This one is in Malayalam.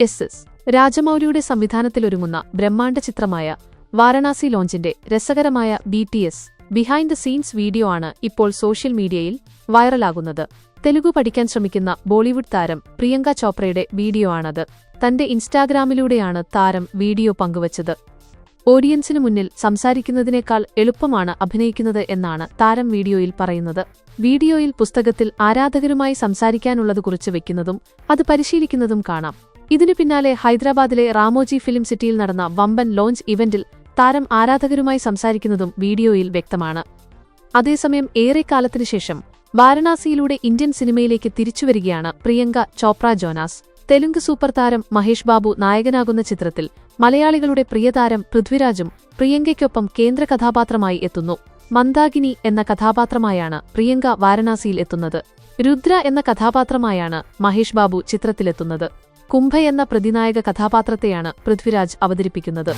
S S. രാജമൗലിയുടെ സംവിധാനത്തിലൊരുങ്ങുന്ന ബ്രഹ്മാണ്ഡ ചിത്രമായ വാരണാസി ലോഞ്ചിന്റെ രസകരമായ B T S behind the scenes video ആണ് ഇപ്പോൾ സോഷ്യൽ മീഡിയയിൽ വൈറലാകുന്നത്. തെലുഗു പഠിക്കാൻ ശ്രമിക്കുന്ന ബോളിവുഡ് താരം പ്രിയങ്ക ചോപ്രയുടെ വീഡിയോ ആണത്. തന്റെ ഇൻസ്റ്റാഗ്രാമിലൂടെയാണ് താരം വീഡിയോ പങ്കുവച്ചത്. ഓഡിയൻസിനു മുന്നിൽ സംസാരിക്കുന്നതിനേക്കാൾ എളുപ്പമാണ് അഭിനയിക്കുന്നത് എന്നാണ് താരം വീഡിയോയിൽ പറയുന്നത്. വീഡിയോയിൽ പുസ്തകത്തിൽ ആരാധകരുമായി സംസാരിക്കാനുള്ളത് കുറിച്ച് വെക്കുന്നതും അത് പരിശീലിക്കുന്നതും കാണാം. ഇതിനു പിന്നാലെ ഹൈദരാബാദിലെ റാമോജി ഫിലിം സിറ്റിയിൽ നടന്ന വമ്പൻ ലോഞ്ച് ഇവന്റിൽ താരം ആരാധകരുമായി സംസാരിക്കുന്നതും വീഡിയോയിൽ വ്യക്തമാണ്. അതേസമയം ഏറെക്കാലത്തിനു ശേഷം വാരണാസിയിലൂടെ ഇന്ത്യൻ സിനിമയിലേക്ക് തിരിച്ചുവരികയാണ് പ്രിയങ്ക ചോപ്ര ജോനാസ്. തെലുങ്ക് സൂപ്പർ താരം മഹേഷ് ബാബു നായകനാകുന്ന ചിത്രത്തിൽ മലയാളികളുടെ പ്രിയതാരം പൃഥ്വിരാജും പ്രിയങ്കയ്ക്കൊപ്പം കേന്ദ്ര കഥാപാത്രമായി എത്തുന്നു. മന്ദാകിനി എന്ന കഥാപാത്രമായാണ് പ്രിയങ്ക വാരണാസിയിൽ എത്തുന്നത്. രുദ്ര എന്ന കഥാപാത്രമായാണ് മഹേഷ് ബാബു ചിത്രത്തിലെത്തുന്നത്. കുംഭ എന്ന പ്രതിനായക കഥാപാത്രത്തെയാണ് പൃഥ്വിരാജ് അവതരിപ്പിക്കുന്നത്.